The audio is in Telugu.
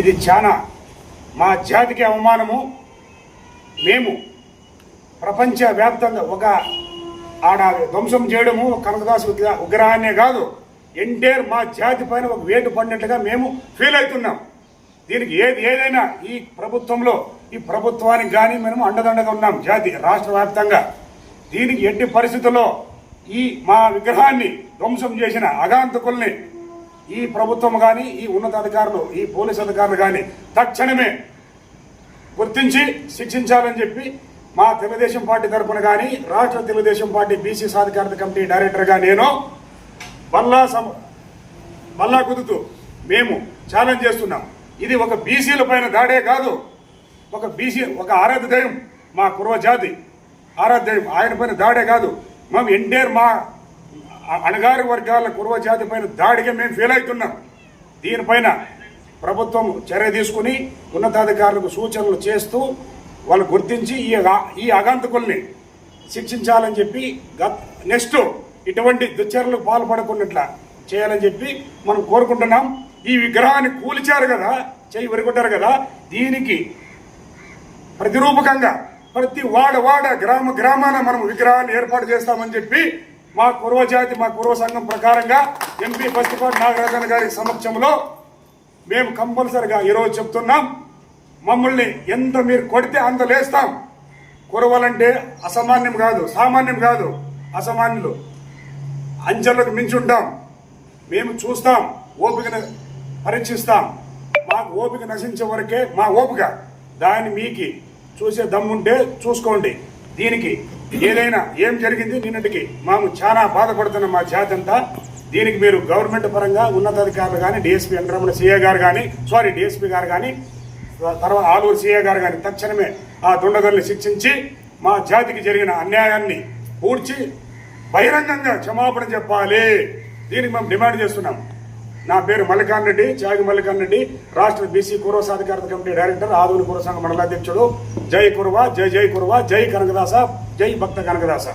ఇది చాలా మా జాతికి అవమానము. మేము ప్రపంచవ్యాప్తంగా ఒక ఆడ ధ్వంసం చేయడము కనకదాసు విగ్ర- విగ్రహాన్నే కాదు ఎంటైర్ మా జాతి పైన ఒక వేటు పడినట్లుగా మేము ఫీల్ అవుతున్నాం. దీనికి ఏది ఏదైనా ఈ ప్రభుత్వంలో ఈ ప్రభుత్వానికి కానీ మేము అండదండగా ఉన్నాం జాతి రాష్ట్ర వ్యాప్తంగా. దీనికి ఎట్టి పరిస్థితుల్లో ఈ మా విగ్రహాన్ని ధ్వంసం చేసిన అగాంతకుల్ని ఈ ప్రభుత్వం కానీ ఈ ఉన్నతాధికారులు ఈ పోలీస్ అధికారులు కానీ తక్షణమే గుర్తించి శిక్షించాలని చెప్పి మా తెలుగుదేశం పార్టీ తరఫున కానీ రాష్ట్ర తెలుగుదేశం పార్టీ బీసీ సాధికారత కమిటీ డైరెక్టర్గా నేను బల్లా సమ బల్లా కుదుతూ మేము ఛాలెంజ్ చేస్తున్నాం. ఇది ఒక బీసీల పైన దాడే కాదు. ఒక బీసీ ఒక ఆరాధ్య దైవం మా కుర్వ జాతి ఆరాధ్య దైవం ఆయన పైన దాడే కాదు. మేము ఎంటైర్ మా అణగారి వర్గాల కుర్వ జాతి పైన దాడిగా మేము ఫీల్ అవుతున్నాం. దీనిపైన ప్రభుత్వం చర్య తీసుకుని ఉన్నతాధికారులకు సూచనలు చేస్తూ వాళ్ళు గుర్తించి ఈ ఈ అగాంతకుల్ని శిక్షించాలని చెప్పి నెక్స్ట్ ఇటువంటి దుశ్చర్యలకు పాల్పడకుండా చేయాలని చెప్పి మనం కోరుకుంటున్నాం. ఈ విగ్రహాన్ని కూల్చారు కదా చేయి విరుగుంటారు కదా దీనికి ప్రతిరూపకంగా ప్రతి వాడ వాడ గ్రామ గ్రామాన మనం విగ్రహాన్ని ఏర్పాటు చేస్తామని చెప్పి మా కురవ జాతి మా కురవ సంఘం ప్రకారంగా ఎంపీ బస్తిపాటి నాగరాజన్ గారి సమక్షంలో మేము కంపల్సరిగా ఈరోజు చెప్తున్నాం మమ్మల్ని ఎంత మీరు కొడితే అంత లేస్తాం. కురవలంటే అసామాన్యం కాదు సామాన్యం కాదు అసామాన్యులు. అంచెలకు మించి ఉంటాం. మేము చూస్తాం ఓపికను పరీక్షిస్తాం. మాకు ఓపిక నశించే వరకే మా ఓపిక దాన్ని మీకి చూసే దమ్ముంటే చూసుకోండి. దీనికి ఏదైనా ఏం జరిగింది నిన్నటికి మాము చాలా బాధపడుతున్నాం మా జాతి అంతా. దీనికి మీరు గవర్నమెంట్ పరంగా ఉన్నతాధికారులు కానీ డిఎస్పీ వెంకటరమణ సీఏ గారు కానీ సారీ డిఎస్పీ గారు కానీ తర్వాత ఆలూరు సీఏ గారు కానీ తక్షణమే ఆ దుండగల్ని శిక్షించి మా జాతికి జరిగిన అన్యాయాన్ని పూడ్చి బహిరంగంగా క్షమాపణ చెప్పాలి. దీనికి మేము డిమాండ్ చేస్తున్నాం. నా పేరు మల్లికాన్ రెడ్డి చాగి మల్లికాన్ రెడ్డి రాష్ట్ర బీసీ కురవ సాధికారత కమిటీ డైరెక్టర్ ఆదూరు కుర సంఘ మండలాధ్యక్షుడు. జై కురవ జై జై కురవ జై కనకదాస. జై భక్త కనకదాస